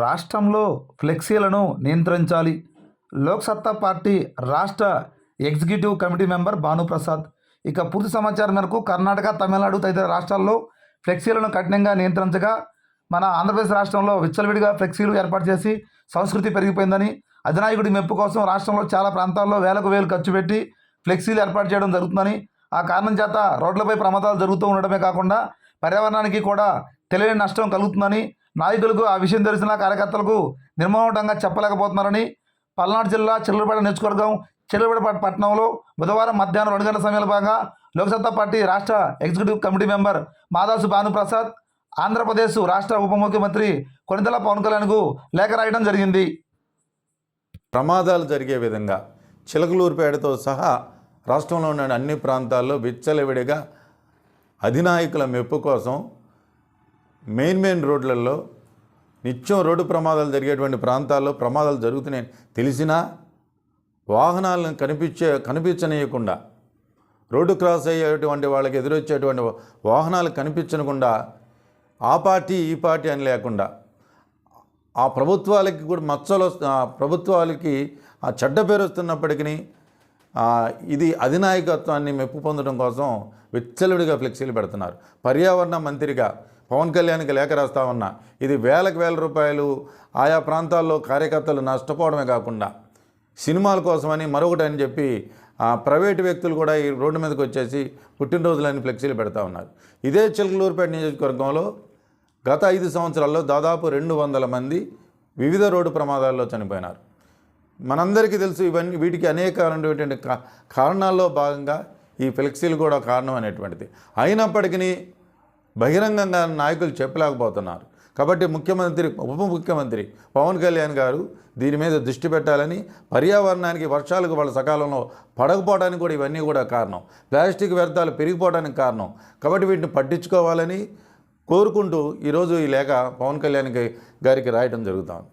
రాష్ట్రంలో ఫ్లెక్సీలను నియంత్రించాలి. లోక్సత్తా పార్టీ రాష్ట్ర ఎగ్జిక్యూటివ్ కమిటీ మెంబర్ భానుప్రసాద్. ఇక పూర్తి సమాచారం మేరకు కర్ణాటక తమిళనాడు తదితర రాష్ట్రాల్లో ఫ్లెక్సీలను కఠినంగా నియంత్రించగా మన ఆంధ్రప్రదేశ్ రాష్ట్రంలో విచ్చలవిడిగా ఫ్లెక్సీలు ఏర్పాటు చేసి సంస్కృతి పెరిగిపోయిందని అధినాయకుడి మెప్పు కోసం రాష్ట్రంలో చాలా ప్రాంతాల్లో వేలకు వేలు ఖర్చు పెట్టి ఫ్లెక్సీలు ఏర్పాటు చేయడం జరుగుతుందని ఆ కారణం చేత రోడ్లపై ప్రమాదాలు జరుగుతూ ఉండడమే కాకుండా పర్యావరణానికి కూడా తెలియని నష్టం కలుగుతుందని నాయకులకు ఆ విషయం తెలిసిన కార్యకర్తలకు నిర్మోహటంగా చెప్పలేకపోతున్నారని పల్నాడు జిల్లా చిల్లరపేట నియోజకవర్గం చిల్లరపేట పట్టణంలో బుధవారం మధ్యాహ్నం రెండు గంటల సమయంలో భాగంగా లోక్సత్తా పార్టీ రాష్ట్ర executive committee member Madasu Bhanuprasad Andhra Pradesh రాష్ట్ర ఉప ముఖ్యమంత్రి కొనిదెల పవన్ కళ్యాణ్కు లేఖ రాయడం జరిగింది. ప్రమాదాలు జరిగే విధంగా చిలకలూరుపేటతో సహా రాష్ట్రంలో ఉన్న అన్ని ప్రాంతాల్లో విచ్చలవిడిగా అధినాయకుల మెప్పు కోసం మెయిన్ మెయిన్ రోడ్లలో నిత్యం రోడ్డు ప్రమాదాలు జరిగేటువంటి ప్రాంతాల్లో ప్రమాదాలు జరుగుతున్నాయని తెలిసినా వాహనాలను కనిపించే కనిపించనీయకుండా రోడ్డు క్రాస్ అయ్యేటువంటి వాళ్ళకి ఎదురొచ్చేటువంటి వాహనాలు కనిపించకుండా ఆ పార్టీ ఈ పార్టీ అని లేకుండా ఆ ప్రభుత్వాలకి కూడా మచ్చలు వస్తు- ప్రభుత్వాలకి ఆ చెడ్డ పేరు వస్తున్నప్పటికీ ఇది అధినాయకత్వాన్ని మెప్పు పొందడం కోసం విచ్చలుడిగా ఫ్లెక్సీలు పెడుతున్నారు. పర్యావరణ మంత్రిగా పవన్ కళ్యాణ్కి లేఖ రాస్తా ఉన్నా ఇది వేలకు వేల రూపాయలు ఆయా ప్రాంతాల్లో కార్యకర్తలు నష్టపోవడమే కాకుండా సినిమాల కోసమని మరొకటి అని చెప్పి ఆ ప్రైవేటు వ్యక్తులు కూడా ఈ రోడ్డు మీదకి వచ్చేసి పుట్టినరోజులని ఫ్లెక్సీలు పెడతా ఉన్నారు. ఇదే చిలకలూరుపేట నియోజకవర్గంలో గత ఐదు సంవత్సరాల్లో దాదాపు రెండు వందల మంది వివిధ రోడ్డు ప్రమాదాల్లో చనిపోయినారు. మనందరికీ తెలుసు ఇవన్నీ వీటికి అనేక కారణాల్లో భాగంగా ఈ ఫ్లెక్సీలు కూడా కారణం అనేటువంటిది. అయినప్పటికీ బహిరంగంగా నాయకులు చెప్పలేకపోతున్నారు. కాబట్టి ముఖ్యమంత్రి ఉప ముఖ్యమంత్రి పవన్ కళ్యాణ్ గారు దీని మీద దృష్టి పెట్టాలని పర్యావరణానికి వర్షాలకు వాళ్ళ సకాలంలో పడకపోవడానికి కూడా ఇవన్నీ కూడా కారణం. ప్లాస్టిక్ వ్యర్థాలు పెరిగిపోవడానికి కారణం. కాబట్టి వీటిని పట్టించుకోవాలని కోరుకుంటూ ఈరోజు ఈ లేఖ పవన్ కళ్యాణ్ గారికి రాయడం జరుగుతుంది.